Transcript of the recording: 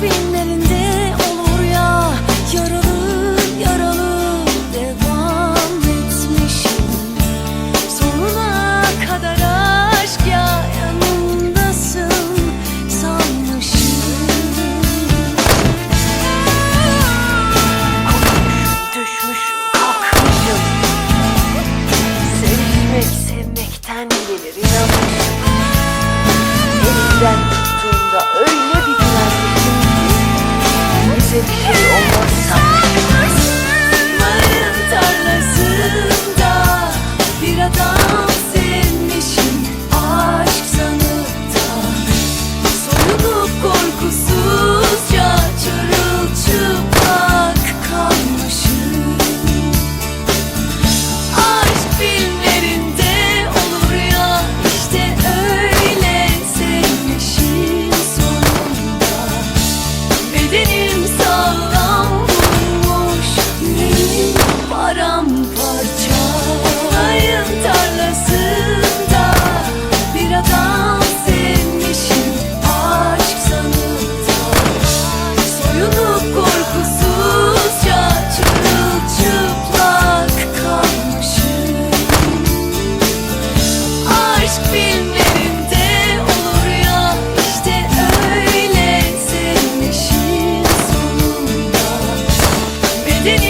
Filmlerinde olur ya Yaralı yaralı devam etmişim. Sonuna kadar aşk ya yanındasın sanmışım. Kalkmış düşmüş kalkmışım Sevmek sevmekten gelir inanmışım. destiny